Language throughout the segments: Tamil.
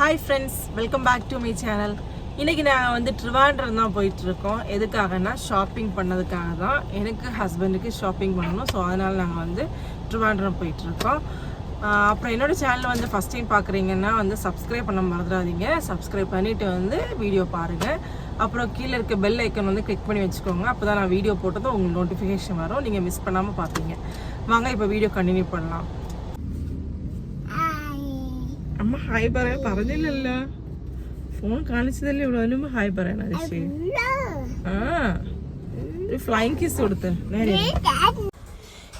Hi friends welcome back to my channel இன்றைக்கி நாங்கள் வந்து ட்ரிவாண்ட்ரம் தான் போயிட்டுருக்கோம். எதுக்காகனா ஷாப்பிங் பண்ணதுக்காக தான். எனக்கு ஹஸ்பண்டுக்கு ஷாப்பிங் பண்ணணும். ஸோ அதனால் நாங்கள் வந்து ட்ரிவாண்ட்ரம் போயிட்டுருக்கோம். அப்புறம் என்னோடய சேனல் வந்து ஃபஸ்ட் டைம் பார்க்குறீங்கன்னா வந்து சப்ஸ்கிரைப் பண்ண மறந்துடாதீங்க. சப்ஸ்கிரைப் பண்ணிவிட்டு வந்து வீடியோ பாருங்கள் அப்புறம் கீழே இருக்க பெல் ஐக்கன் வந்து கிளிக் பண்ணி வச்சுக்கோங்க. அப்போ தான் நான் வீடியோ போட்டதும் உங்களுக்கு நோட்டிஃபிகேஷன் வரும். நீங்கள் மிஸ் பண்ணாமல் பார்ப்பீங்க வாங்க இப்போ வீடியோ கண்டினியூ பண்ணலாம். അമ്മ ഹായ് പറയാൻ പറഞ്ഞില്ലല്ലോ ഫോൺ കാണിച്ചതല്ലേ ഉള്ളൂ അതിനുമ്പ് ഹായ് പറയണ ഋഷി ആ ഒരു ഫ്ലൈങ് കിസ് കൊടുത്ത് നേരെ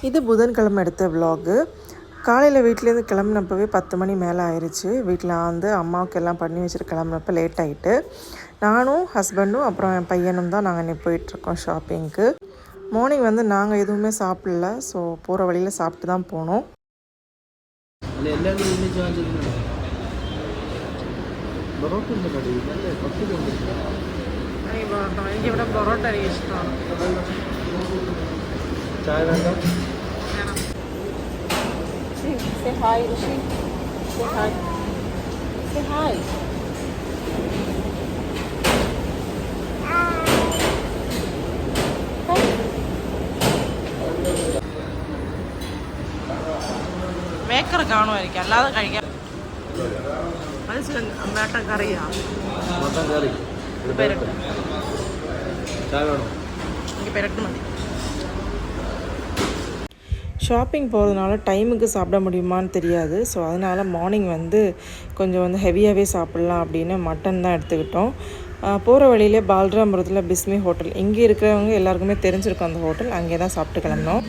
இது புதன்கிழமை எடுத்த விலாகு காலையில் வீட்டிலேருந்து கிளம்புனப்பவே பத்து மணி மேலே ஆயிடுச்சு வீட்டில் வந்து அம்மாவுக்கு எல்லாம் பண்ணி வச்சுட்டு கிளம்புனப்ப லேட் ஆகிட்டு நானும் ஹஸ்பண்டும் அப்புறம் என் பையனும் தான் நாங்கள் இன்னைக்கு போயிட்டுருக்கோம் ஷாப்பிங்க்கு மார்னிங் வந்து நாங்கள் எதுவுமே சாப்பிடல ஸோ போகிற வழியில் சாப்பிட்டு தான் போனோம் പൊറോട്ട ഉണ്ട് കടയിൽ അല്ലേ പത്തിലുണ്ട് എനിക്കിവിടെ പൊറോട്ട എനിക്ക് ഇഷ്ടമാണ് ചായ വേണ്ട Say hi, Rishi. Say hi. Say hi. കാണുമായിരിക്കും അല്ലാതെ കഴിക്കാൻ മനസ്സിലായി വേട്ട കറിയാ മട്ടൻ കറി ഒരു പെരട്ട് ചായ വേണോ എനിക്ക് പെരട്ട് മതി ஷாப்பிங் போகிறதுனால டைமுக்கு சாப்பிட முடியுமான்னு தெரியாது ஸோ அதனால் மார்னிங் வந்து கொஞ்சம் வந்து ஹெவியாகவே சாப்பிட்லாம் அப்படின்னு மட்டன் தான் எடுத்துக்கிட்டோம் போகிற வழியிலே பாலராமபுரத்தில் பிஸ்மி ஹோட்டல் இங்கே இருக்கிறவங்க எல்லாருக்குமே தெரிஞ்சிருக்கும் அந்த ஹோட்டல் அங்கே தான் சாப்பிட்டு கிளம்பினோம்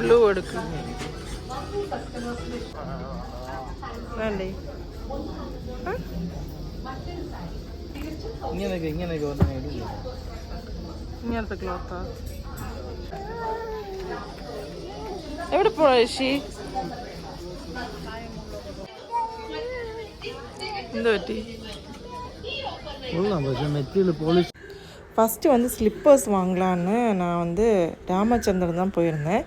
ബ്ലൂ എടുക്കും. ഇങ്ങനത്തെ ക്ലോത്താ എവിടെ പോയ ശീ? இந்த வெட்டி. மெத்தியில் போலீஸ் ஃபஸ்ட்டு வந்து ஸ்லிப்பர்ஸ் வாங்கலான்னு நான் வந்து ராமச்சந்திரன் தான் போயிருந்தேன்.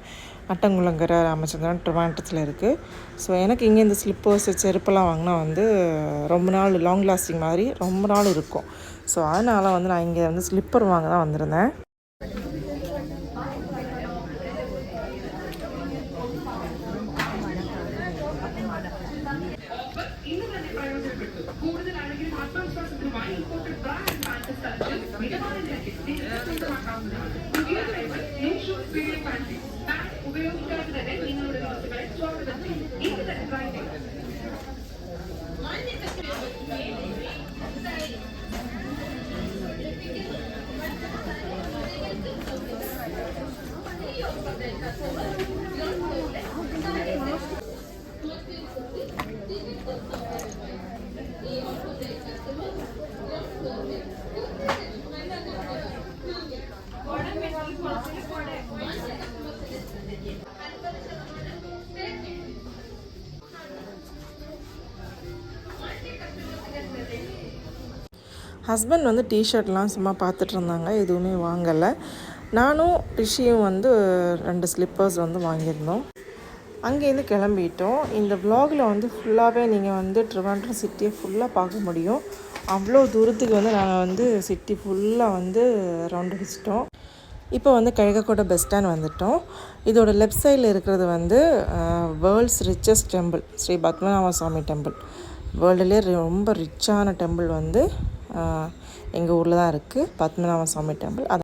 அட்டங்குளங்கிற ராமச்சந்திரன் ட்ரிவாண்டத்தில் இருக்குது ஸோ எனக்கு இங்கே இந்த ஸ்லிப்பர்ஸ் செருப்பெல்லாம் வாங்கினா வந்து ரொம்ப நாள் லாங் லாஸ்டிங் மாதிரி ரொம்ப நாள் இருக்கும். ஸோ அதனால் வந்து நான் இங்கே வந்து ஸ்லிப்பர் வாங்க தான் வந்திருந்தேன். ವಿಡಿಯೋ ಮಾಡ್ತೀವಿ ನಾನು ಉಪಯೋಗಿಸ್ತಾ ಇದ್ದಾರೆ ನೀನು ಸ್ವಾಗತ ஹஸ்பண்ட் வந்து டிஷர்ட்லாம் சும்மா பார்த்துட்டு இருந்தாங்க எதுவுமே வாங்கலை. நானும் ரிஷியும் வந்து ரெண்டு ஸ்லிப்பர்ஸ் வந்து வாங்கியிருந்தோம். அங்கேருந்து கிளம்பிட்டோம். இந்த vlogல வந்து ஃபுல்லாகவே நீங்கள் வந்து ட்ரிவாண்ட்ரம் சிட்டியை ஃபுல்லாக பார்க்க முடியும். அவ்வளோ தூரத்துக்கு வந்து நாங்கள் வந்து சிட்டி ஃபுல்லாக வந்து ரவுண்ட் அடிச்சிட்டோம். இப்போ வந்து கழகக்கோட்டை பஸ் ஸ்டாண்ட் வந்துட்டோம். இதோட லெஃப்ட் சைடில் இருக்கிறது வந்து world's richest temple Shri Padmanabha Swamy temple வேர்ல்டுலேயே ரொம்ப ரிச்சான டெம்பிள் வந்து எங்கள் ஊரில் தான் இருக்குது பத்மநாப சுவாமி டெம்பிள். அது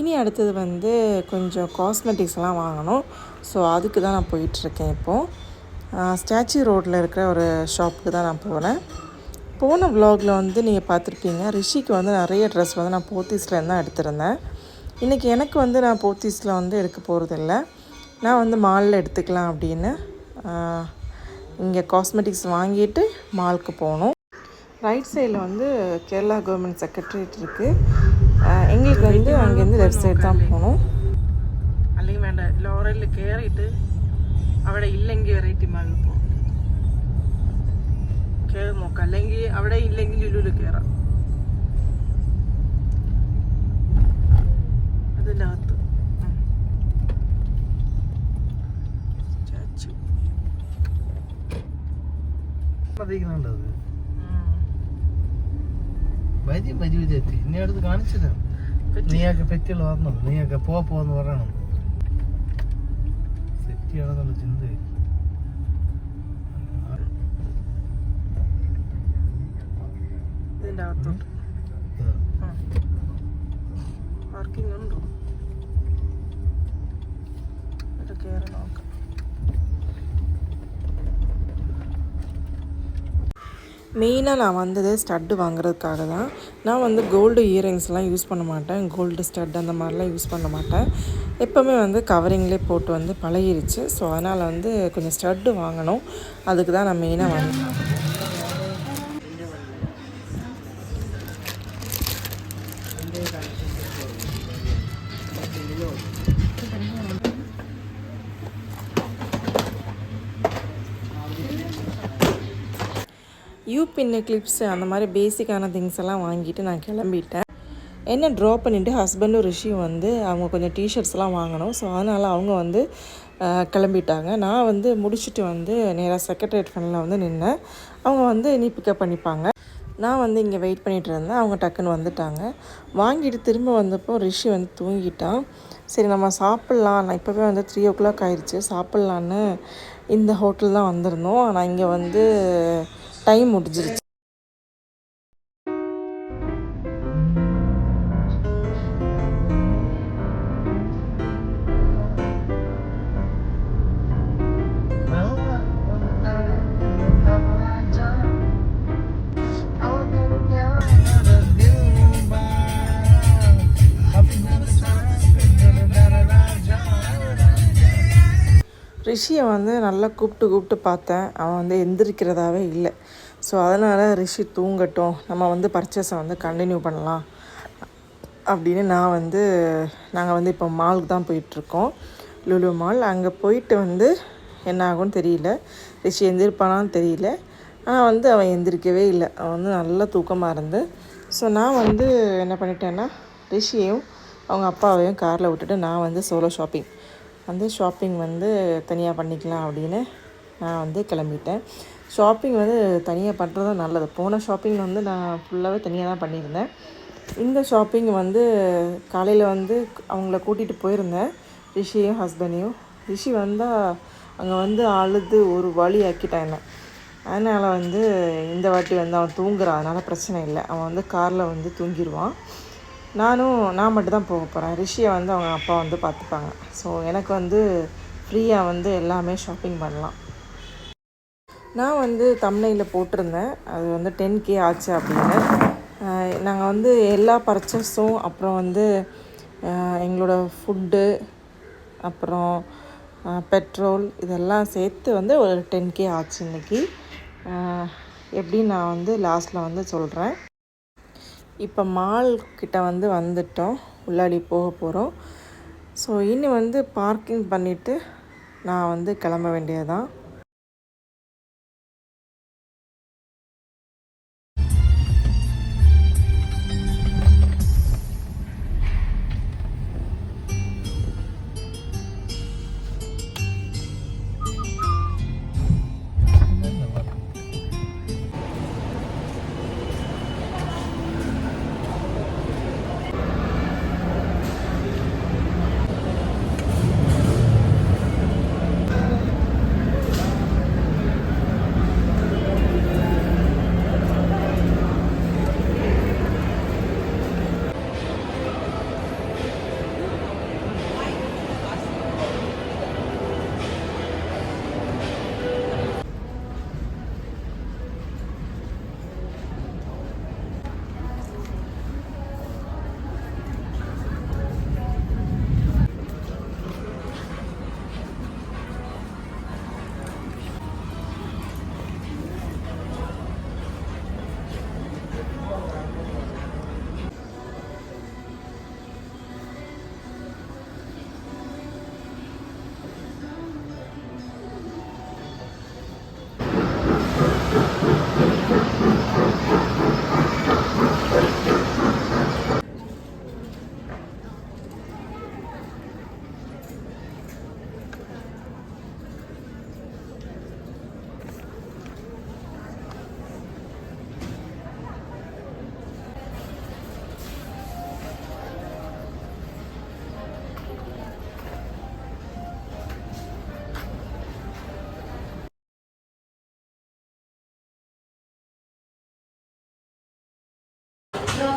இனி அடுத்தது வந்து கொஞ்சம் காஸ்மெட்டிக்ஸ்லாம் வாங்கணும். ஸோ அதுக்கு தான் நான் போயிட்டுருக்கேன் இப்போது ஸ்டாச்சு ரோட்டில் இருக்கிற ஒரு ஷாப்புக்கு தான் நான் போனேன் போன வ்ளாகில் வந்து நீங்கள் பார்த்துருப்பீங்க ரிஷிக்கு வந்து நிறைய ட்ரெஸ் வந்து நான் போத்தீஸ்லேருந்து தான் எடுத்திருந்தேன். இன்றைக்கி எனக்கு வந்து நான் போத்தீஸில் வந்து எடுக்க போகிறதில்ல நான் வந்து மாலில் எடுத்துக்கலாம் அப்படின்னு இங்கே காஸ்மெட்டிக்ஸ் வாங்கிட்டு மாலுக்கு போகணும் ரைட் சைடில் வந்து கேரளா கவர்மெண்ட் செக்ரட்டரியேட் இருக்குது எங்களுக்கு வந்து அங்கேருந்து லெஃப்ட் சைடு தான் போகணும் അല്ലെങ്കിൽ വേണ്ട ലോറിയിൽ കയറിയിട്ട് അവിടെ ഇല്ലെങ്കിൽ വെറൈറ്റി മാളിൽ പോകും കയറി നോക്കാം അല്ലെങ്കിൽ അവിടെ ഇല്ലെങ്കിൽ ലുലുവിൽ കയറാം അതിൻ്റെ അകത്ത് പതിക്കുന്നുണ്ട് അത്. വരി ബജി വിജയത്തി നീ അടുത്ത് കാണിച്ചില്ല. നീയൊക്കെ പെറ്റികൾ വരണം നീയൊക്കെ പോ പോന്ന് പറയണം. സെറ്റ് ചെയ്യണമെന്നുള്ള ചിന്ത. ഇതിന്റെ അകത്തോട്ട്. പാർക്കിംഗ് ഉണ്ടോ? ഇവിടെ കയറി നോക്കാം. மெயினாக நான் வந்தது ஸ்டட்டு வாங்குறதுக்காக தான். நான் வந்து கோல்டு இயரிங்ஸ்லாம் யூஸ் பண்ண மாட்டேன். கோல்டு ஸ்டட் அந்த மாதிரிலாம் யூஸ் பண்ண மாட்டேன். எப்போவுமே வந்து கவரிங்லேயே போட்டு வந்து பழகிருச்சு. ஸோ அதனால் வந்து கொஞ்சம் ஸ்டட்டு வாங்கணும். அதுக்கு தான் நான் மெயினாக வாங்கினேன் பின்னு கிளிப்ஸு அந்த மாதிரி பேசிக்கான திங்ஸ் எல்லாம் வாங்கிட்டு நான் கிளம்பிட்டேன். என்ன ட்ராப் பண்ணிவிட்டு ஹஸ்பண்டும் ரிஷியும் வந்து அவங்க கொஞ்சம் டிஷர்ட்ஸ்லாம் வாங்கணும். ஸோ அதனால் அவங்க வந்து கிளம்பிட்டாங்க. நான் வந்து முடிச்சுட்டு வந்து நேராக செக்ரட்டரியேட் ஃபண்டில் வந்து நின்னேன். அவங்க வந்து நீ பிக்கப் பண்ணிப்பாங்க. நான் வந்து இங்கே வெயிட் பண்ணிகிட்டு இருந்தேன். அவங்க டக்குன்னு வந்துட்டாங்க. வாங்கிட்டு திரும்ப வந்தப்போ ரிஷி வந்து தூங்கிட்டான். சரி நம்ம சாப்பிட்லாம். நான் இப்போவே வந்து த்ரீ ஓ கிளாக் ஆயிடுச்சு சாப்பிட்லான்னு இந்த ஹோட்டல் தான் வந்திருந்தோம். ஆனால் இங்கே வந்து டைம் முடிஞ்சிருச்சு. ரிஷியை வந்து நல்லா கூப்பிட்டு கூப்பிட்டு பார்த்தேன். அவன் வந்து எந்திரிக்கிறதாவே இல்லை. ஸோ அதனால் ரிஷி தூங்கட்டும். நம்ம வந்து பர்ச்சேஸை வந்து கண்டினியூ பண்ணலாம். அப்படின்னு நான் வந்து நாங்கள் வந்து இப்போ மாலுக்கு தான் போயிட்டுருக்கோம். லுலு மால் அங்கே போயிட்டு வந்து என்ன ஆகும்னு தெரியல. ரிஷி எந்திரிப்பானான்னு தெரியல. ஆனால் வந்து அவன் எந்திரிக்கவே இல்லை. அவன் வந்து நல்லா தூக்கமாக இருந்து. ஸோ நான் வந்து என்ன பண்ணிட்டேன்னா ரிஷியையும் அவங்க அப்பாவையும் காரில் விட்டுட்டு நான் வந்து சோலோ ஷாப்பிங் வந்து ஷாப்பிங் வந்து தனியாக பண்ணிக்கலாம் அப்படின்னு நான் வந்து கிளம்பிட்டேன். ஷாப்பிங் வந்து தனியாக பண்ணுறது தான் நல்லது. போன ஷாப்பிங் வந்து நான் ஃபுல்லாகவே தனியாக தான் பண்ணியிருந்தேன். இந்த ஷாப்பிங் வந்து காலையில் வந்து அவங்கள கூட்டிகிட்டு போயிருந்தேன். ரிஷியும் ஹஸ்பண்டையும் ரிஷி வந்தால் அங்கே வந்து அழுது ஒரு வழி ஆக்கிட்டான் என்ன. அதனால் வந்து இந்த வாட்டி வந்து அவன் தூங்குறான். அதனால் பிரச்சனை இல்லை. அவன் வந்து காரில் வந்து தூங்கிடுவான் நானும் நான் மட்டும் தான் போக போகிறேன் ரிஷியை வந்து அவங்க அப்பா வந்து பார்த்துப்பாங்க. ஸோ எனக்கு வந்து ஃப்ரீயாக வந்து எல்லாமே ஷாப்பிங் பண்ணலாம். நான் வந்து தமிழையில் போட்டிருந்தேன். அது வந்து டென் கே ஆச்சு அப்படின்னு. நாங்கள் வந்து எல்லா பர்ச்சஸும் அப்புறம் வந்து எங்களோட ஃபுட்டு அப்புறம் பெட்ரோல் இதெல்லாம் சேர்த்து வந்து ஒரு டென் கே ஆச்சு இன்னைக்கு. எப்படி எப்படின்னு நான் வந்து லாஸ்ட்டில் வந்து சொல்கிறேன் இப்போ மால் கிட்ட வந்து வந்துட்டோம். உள்ளாடி போக போகிறோம் ஸோ இனி வந்து பார்க்கிங் பண்ணிவிட்டு நான் வந்து கிளம்ப வேண்டியதுதான்.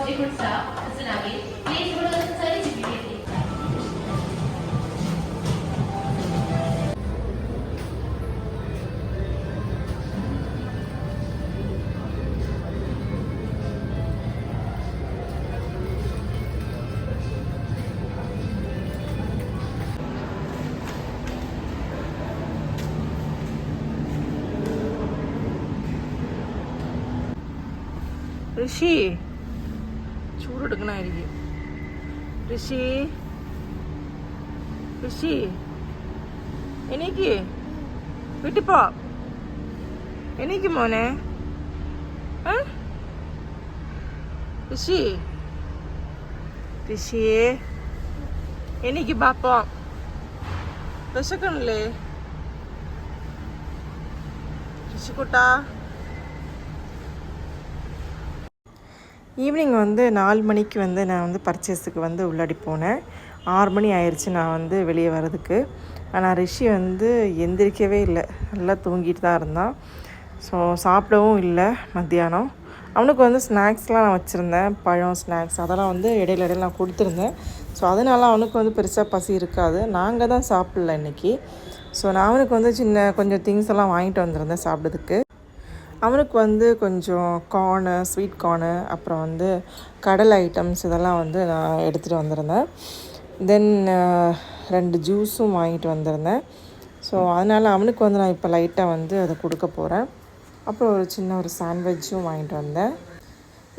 एकोणसा असं लागेल हे थोडं सारी चिपी घेते ऋषी ചൂടെടുക്കണായിരിക്കും ഋഷി. ഋഷി. എനിക്ക് വീട്ടിൽ പോ എനിക്ക് മോനെ? ഋഷി. ഋഷിയെ. എനിക്ക് ബാപ്പോ. വിശക്കണില്ലേ? ഋഷിക്കുട്ടാ. ஈவினிங் வந்து நாலு மணிக்கு வந்து நான் வந்து பர்ச்சேஸுக்கு வந்து உள்ளாடி போனேன். ஆறு மணி ஆயிடுச்சு நான் வந்து வெளியே வர்றதுக்கு. ஆனால் ரிஷி வந்து எந்திரிக்கவே இல்லை. நல்லா தூங்கிட்டு தான் இருந்தான். ஸோ சாப்பிடவும் இல்லை மத்தியானம். அவனுக்கு வந்து ஸ்நாக்ஸ்லாம் நான் வச்சுருந்தேன். பழம் ஸ்நாக்ஸ் அதெல்லாம் வந்து இடையில இடையில நான் கொடுத்துருந்தேன். ஸோ அதனால அவனுக்கு வந்து பெருசாக பசி இருக்காது. நாங்கள் தான் சாப்பிடல இன்றைக்கி ஸோ நான் அவனுக்கு வந்து சின்ன கொஞ்சம் திங்ஸ் எல்லாம் வாங்கிட்டு வந்திருந்தேன் சாப்பிட்றதுக்கு. அவனுக்கு வந்து கொஞ்சம் கார்னு ஸ்வீட் கார்னு அப்புறம் வந்து கடல் ஐட்டம்ஸ் இதெல்லாம் வந்து நான் எடுத்துகிட்டு வந்திருந்தேன். தென் ரெண்டு ஜூஸும் வாங்கிட்டு வந்திருந்தேன். ஸோ அதனால் அவனுக்கு வந்து நான் இப்போ லைட்டாக வந்து அதை கொடுக்க போகிறேன் அப்புறம் ஒரு சின்ன ஒரு சாண்ட்விச்சும் வாங்கிட்டு வந்தேன்.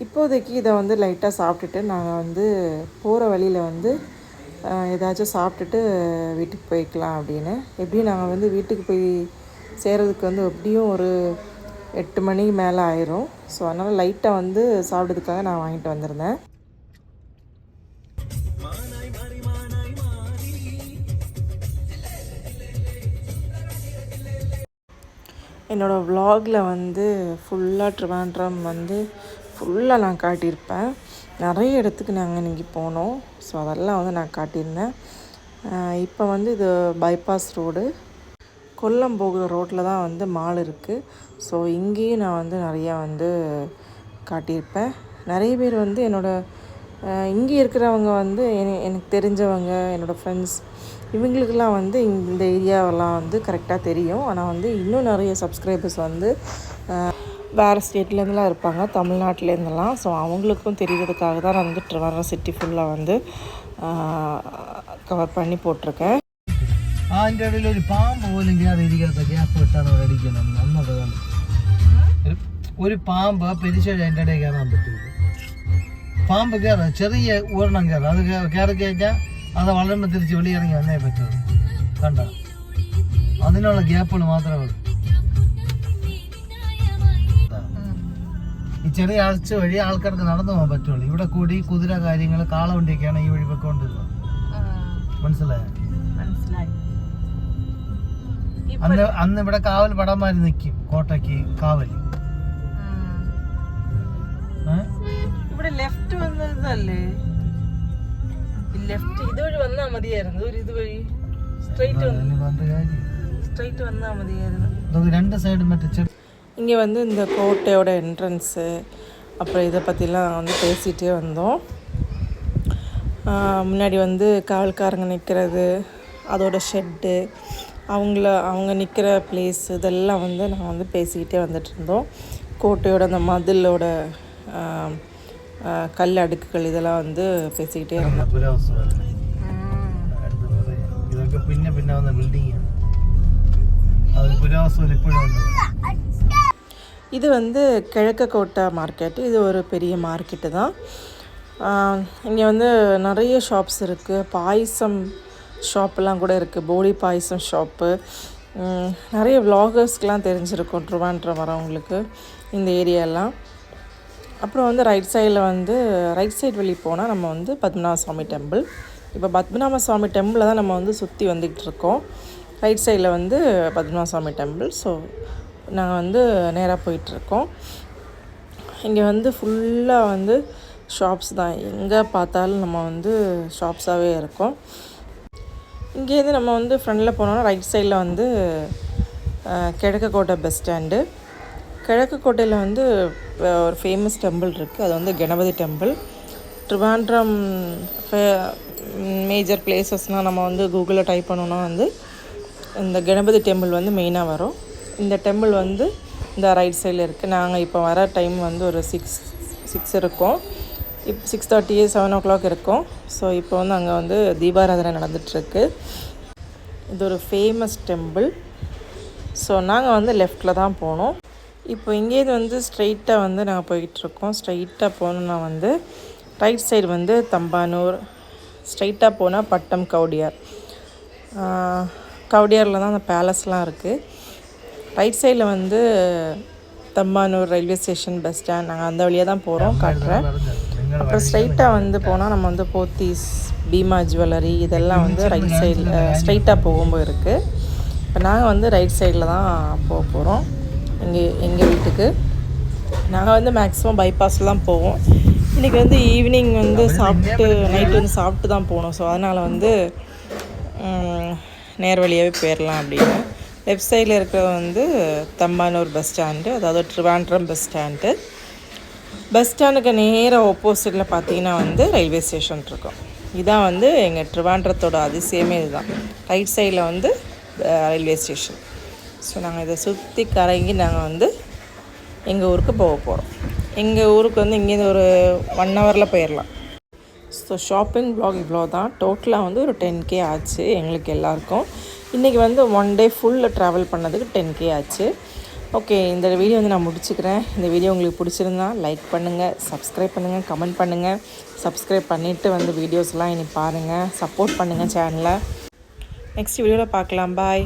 இப்போதைக்கு இதை வந்து லைட்டாக சாப்பிட்டுட்டு நாங்கள் வந்து போகிற வழியில் வந்து ஏதாச்சும் சாப்பிட்டுட்டு வீட்டுக்கு போய்க்கலாம் அப்படின்னு. எப்படியும் நாங்கள் வந்து வீட்டுக்கு போய் சேர்கிறதுக்கு வந்து எப்படியும் ஒரு எட்டு மணிக்கு மேலே ஆயிரும். ஸோ அதனால் லைட்டாக வந்து சாப்பிட்றதுக்காக நான் வாங்கிட்டு வந்திருந்தேன். என்னோடய வ்ளாகில் வந்து ஃபுல்லாக ட்ரிவாண்ட்ரம் வந்து ஃபுல்லாக நான் காட்டியிருப்பேன். நிறைய இடத்துக்கு நாங்கள் இன்றைக்கி போனோம். ஸோ அதெல்லாம் வந்து நான் காட்டியிருந்தேன். இப்போ வந்து இது பைபாஸ் ரோடு கொல்லம் போகிற ரோட்டில் தான் வந்து மால் இருக்குது ஸோ இங்கேயும் நான் வந்து நிறையா வந்து காட்டியிருப்பேன். நிறைய பேர் வந்து என்னோடய இங்கே இருக்கிறவங்க வந்து எனக்கு தெரிஞ்சவங்க என்னோடய ஃப்ரெண்ட்ஸ் இவங்களுக்கெல்லாம் வந்து இந்த ஏரியாவெல்லாம் வந்து கரெக்டாக தெரியும். ஆனால் வந்து இன்னும் நிறைய சப்ஸ்கிரைபர்ஸ் வந்து வேறு ஸ்டேட்லேருந்துலாம் இருப்பாங்க. தமிழ்நாட்டிலேருந்துலாம் ஸோ அவங்களுக்கும் தெரிகிறதுக்காக தான் நான் வந்து ட்ரிவாண்ட்ரம் சிட்டி ஃபுல்லாக வந்து கவர் பண்ணி போட்டிருக்கேன். അതിന്റെ ഇടയിൽ ഒരു പാമ്പ് പോലും കയറി ഇരിക്കാത്ത ഗ്യാപ്പ് ഇട്ടാണ് അവിടെ അടിക്കണം അന്നത് ഒരു- പാമ്പ് പെരിച്ചഴി അതിന്റെ ഇടയിൽ കയറാൻ പറ്റില്ല പാമ്പ് കയറാം ചെറിയ ഒരെണ്ണം കയറാം. അത് കയറി കഴിഞ്ഞാൽ അത് വളരുമ്പോൾ തിരിച്ച് വെളിയിറങ്ങി വന്നേ പറ്റുള്ളൂ കണ്ട? അതിനുള്ള ഗ്യാപ്പുകൾ മാത്രമേ ഉള്ളൂ. ഈ ചെറിയ ആഴ്ച വഴി ആൾക്കാർക്ക് നടന്നു പോകാൻ പറ്റുള്ളൂ. ഇവിടെ കൂടി കുതിര കാര്യങ്ങൾ കാളവണ്ടിയൊക്കെയാണ് ഈ വഴി പൊയ്ക്കൊണ്ടിരുന്നത്. മനസ്സിലായോ മനസ്സിലായി? അന്ന് അന്ന് ഇവിടെ കാവൽ പടന്മാര് നിക്കും കോട്ടയ്ക്ക് കാവൽ ഇവിടെ ലെഫ്റ്റ് വന്നതല്ലേ ലെഫ്റ്റ് ഇതുവഴി വന്നാ മതിയായിരുന്നു ഒരു ഇതുവഴി. സ്ട്രെയിറ്റ് സ്ട്രെയിറ്റ് വന്നാ. മതിയായിരുന്നു. രണ്ട് സൈഡും മറ്റേ இங்கே வந்து இந்த கோட்டையோட என்ட்ரன்ஸு அப்புறம் இதை பற்றிலாம் வந்து பேசிகிட்டே வந்தோம் முன்னாடி வந்து காவல்காரங்க நிற்கிறது அதோட ஷெட்டு அவங்கள அவங்க நிற்கிற பிளேஸ் இதெல்லாம் வந்து நாங்கள் வந்து பேசிக்கிட்டே வந்துட்டு இருந்தோம் கோட்டையோட அந்த மதிலோட ஆஹ் ஆஹ் கல் அடுக்குகள் இதெல்லாம் வந்து பேசிக்கிட்டே இருந்தோம் പുരാവസ്തു അടുത്ത് പറയാം ഇതൊക്കെ പിന്നെ പിന്നെ വന്ന ബിൽഡിംഗ് ആണ് അത് പുരാവസ്തുവിൽ ഇപ്പോഴും ഉണ്ട് இது வந்து கிழக்க கோட்டை மார்க்கெட்டு இது ஒரு பெரிய மார்க்கெட்டு தான் இங்கே வந்து நிறைய ஷாப்ஸ் இருக்குது பாயசம் ஷாப்லாம் கூட இருக்குது போடி பாயசம் ஷாப்பு. நிறைய விலாகர்ஸ்க்கெலாம் தெரிஞ்சிருக்கும். ட்ரிவாண்ட்ரம் வரவங்களுக்கு இந்த ஏரியாலாம் அப்புறம் வந்து ரைட் சைடில் வந்து ரைட் சைடு வெளியே போனால் நம்ம வந்து பத்மநாப சுவாமி டெம்பிள் இப்போ பத்மநாப சுவாமி டெம்பிளில் தான் நம்ம வந்து சுற்றி வந்துக்கிட்டு இருக்கோம். ரைட் சைடில் வந்து பத்மநாப சுவாமி டெம்பிள் ஸோ நாங்கள் வந்து நேராக போயிட்டுருக்கோம் இங்கே வந்து ஃபுல்லாக வந்து ஷாப்ஸ் தான். எங்கே பார்த்தாலும் நம்ம வந்து ஷாப்ஸாகவே இருக்கோம். இங்கேருந்து நம்ம வந்து ஃப்ரண்டில் போனோம்னா ரைட் சைடில் வந்து கிழக்கு கோட்டை பஸ் ஸ்டாண்டு கிழக்கு கோட்டையில் வந்து ஒரு ஃபேமஸ் டெம்பிள் இருக்குது அது வந்து கணபதி டெம்பிள் ட்ரிவாண்ட்ரம் மேஜர் பிளேசஸ்னால் நம்ம வந்து கூகுளில் டைப் பண்ணோன்னா வந்து இந்த கணபதி டெம்பிள் வந்து மெயினாக வரும். இந்த டெம்பிள் வந்து இந்த ரைட் சைடில் இருக்குது நாங்கள் இப்போ வர டைம் வந்து ஒரு சிக்ஸ் சிக்ஸ் இருக்கும். இப் six thirty seven o'clock இருக்கும். ஸோ இப்போ வந்து அங்கே வந்து தீபாராதனை நடந்துகிட்ருக்கு இது ஒரு ஃபேமஸ் டெம்பிள் ஸோ நாங்கள் வந்து லெஃப்டில் தான் போனோம். இப்போ இங்கேருந்து வந்து ஸ்ட்ரைட்டாக வந்து நாங்கள் போயிட்டுருக்கோம். ஸ்ட்ரைட்டாக போகணுன்னா வந்து ரைட் சைடு வந்து தம்பானூர். ஸ்ட்ரைட்டாக போனால் பட்டம் கவுடியார். கவுடியாரில் தான் அந்த பேலஸ்லாம் இருக்குது ரைட் சைடில் வந்து Thampanoor railway station bus stand நாங்கள் அந்த வழியாக தான் போகிறோம் காட்டுறேன். அப்புறம் ஸ்ட்ரைட்டாக வந்து போனால் நம்ம வந்து போத்தீஸ் பீமா ஜுவல்லரி இதெல்லாம் வந்து ரைட் சைடில் ஸ்ட்ரைட்டாக போகும்போது இருக்குது இப்போ நாங்கள் வந்து ரைட் சைடில் தான் போக போகிறோம் எங்கள் எங்கள் வீட்டுக்கு. நாங்கள் வந்து மேக்ஸிமம் பைபாஸில் தான் போவோம். இன்றைக்கி வந்து ஈவினிங் வந்து சாப்பிட்டு நைட்டு வந்து சாப்பிட்டு தான் போகணும் ஸோ அதனால் வந்து நேர் வழியாகவே போயிடலாம் அப்படின்னு. லெஃப்ட் சைடில் இருக்கிறது வந்து தம்பானூர் பஸ் ஸ்டாண்டு அதாவது ட்ரிவாண்ட்ரம் பஸ் ஸ்டாண்டு பஸ் ஸ்டாண்டுக்கு நேராக ஆப்போசிட்டில் பார்த்தீங்கன்னா வந்து ரயில்வே ஸ்டேஷன் இருக்கும். இதான் வந்து எங்கள் ட்ரிவாண்ட்ரத்தோட அதிசயமே இதுதான். ரைட் சைடில் வந்து ரயில்வே ஸ்டேஷன் ஸோ நாங்கள் இதை சுற்றி கறங்கி நாங்கள் வந்து எங்கள் ஊருக்கு போக போகிறோம் எங்கள் ஊருக்கு வந்து இங்கேருந்து ஒரு ஒன் ஹவரில் போயிடலாம் ஸோ ஷாப்பிங் ப்ளாக் இவ்வளோ தான் டோட்டலாக வந்து ஒரு டென் கே ஆச்சு எங்களுக்கு எல்லாருக்கும். இன்றைக்கி வந்து ஒன் டே ஃபுல்லில் ட்ராவல் பண்ணதுக்கு டென் கே ஆச்சு. ஓகே இந்த வீடியோ வந்து நான் முடிச்சுக்கிறேன். இந்த வீடியோ உங்களுக்கு பிடிச்சிருந்தா லைக் பண்ணுங்கள் சப்ஸ்கிரைப் பண்ணுங்கள் கமெண்ட் பண்ணுங்கள் சப்ஸ்கிரைப் பண்ணிவிட்டு வந்து வீடியோஸ்லாம் இனி பாருங்கள் சப்போர்ட் பண்ணுங்கள் சேனலை நெக்ஸ்ட் வீடியோவில் பார்க்கலாம். பாய்